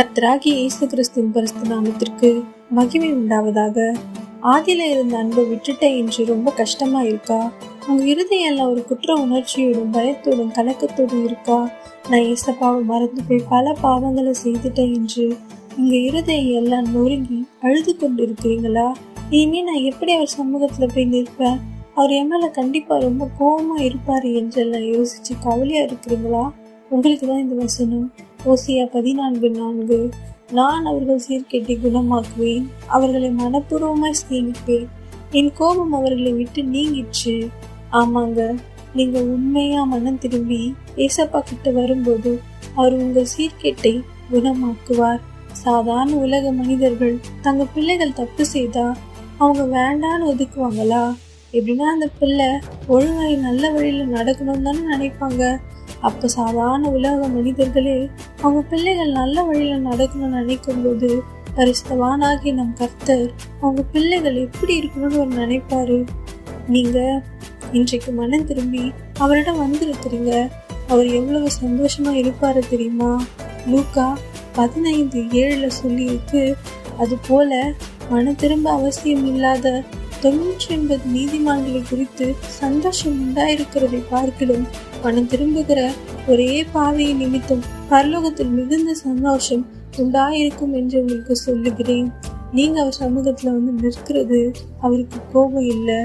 கர்த்தராகி இயேசு கிறிஸ்துவின் பரிசு நாமத்திற்கு மகிமை உண்டாவதாக. ஆதியில இருந்த அன்பை விட்டுட்டேன் என்று ரொம்ப கஷ்டமா இருக்கா? உங்க இருதயம் எல்லாம் ஒரு குற்ற உணர்ச்சியோடும் பயத்தோடும் கலக்கத்தோடும் இருக்கா? நான் ஏசப்பாவை மறந்து போய் பல பாவங்களை செய்துட்டேன் என்று உங்க இருதயம் எல்லாம் நொறுங்கி அழுது கொண்டு இருக்கிறீங்களா இனிமே நான் எப்படி அவர் சமூகத்துல போய் நிற்பேன்? அவர் என் மேல கண்டிப்பா ரொம்ப கோபமா இருப்பாரு என்றெல்லாம் யோசிச்சு கவலையா இருக்கிறீங்களா? உங்களுக்கு தான் இந்த வசனம். ஓசியா பதினான்கு நான்கு. நான் அவர்கள் சீர்கேட்டை குணமாக்குவேன். அவர்களை மனப்பூர்வமாய் சேமிப்பேன் என் கோபம் அவர்களை விட்டு நீங்கிச்சு ஆமாங்க நீங்க உண்மையா மனம் திரும்பி ஏசப்பா கிட்ட வரும்போது அவர் உங்கள் சீர்கேட்டை குணமாக்குவார். சாதாரண உலக மனிதர்கள் தங்க பிள்ளைகள் தப்பு செய்தா அவங்க வேண்டான்னு ஒதுக்குவாங்களா? எப்படின்னா அந்த பிள்ளை ஒழுங்காய் நல்ல வழியில நடக்கணும்னு தானே நினைப்பாங்க. அப்போ சாதாரண உலக மனிதர்களே அவங்க பிள்ளைகள் நல்ல வழியில நடக்கணும்னு நினைக்கும் போது பரிசுத்தவானாகி நம் கர்த்தர் அவங்க பிள்ளைகள் எப்படி இருக்கணும்னு ஒரு நினைப்பாரு? நீங்க இன்றைக்கு மனம் திரும்பி அவரிடம் வந்திருக்கிறீங்க. அவர் எவ்வளவு சந்தோஷமா இருப்பார் தெரியுமா? லூக்கா பதினைந்து ஏழுல சொல்லியிருக்கு. அது போல மனம் திரும்ப அவசியம் இல்லாத தொண்ணூற்றி ஒன்பது நீதிமான்களை குறித்து சந்தோஷம் உண்டாயிருக்கிறதை பார்க்கிலும் மனம் திரும்புகிற ஒரே பாவையை நிமித்தம் பரலோகத்தில் மிகுந்த சந்தோஷம் உண்டாயிருக்கும் என்று உங்களுக்கு சொல்லுகிறேன். நீங்க அவர் சமூகத்துல வந்து நிற்கிறது அவருக்கு கோபம் இல்லை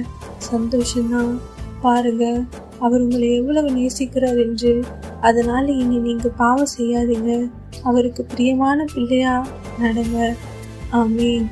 சந்தோஷம்தான் பாருங்க அவர் உங்களை எவ்வளவு நேசிக்கிறார் என்று. அதனால இனி நீங்க பாவம் செய்யாதீங்க. அவருக்கு பிரியமான பிள்ளையா நடங்க. ஆமீன்.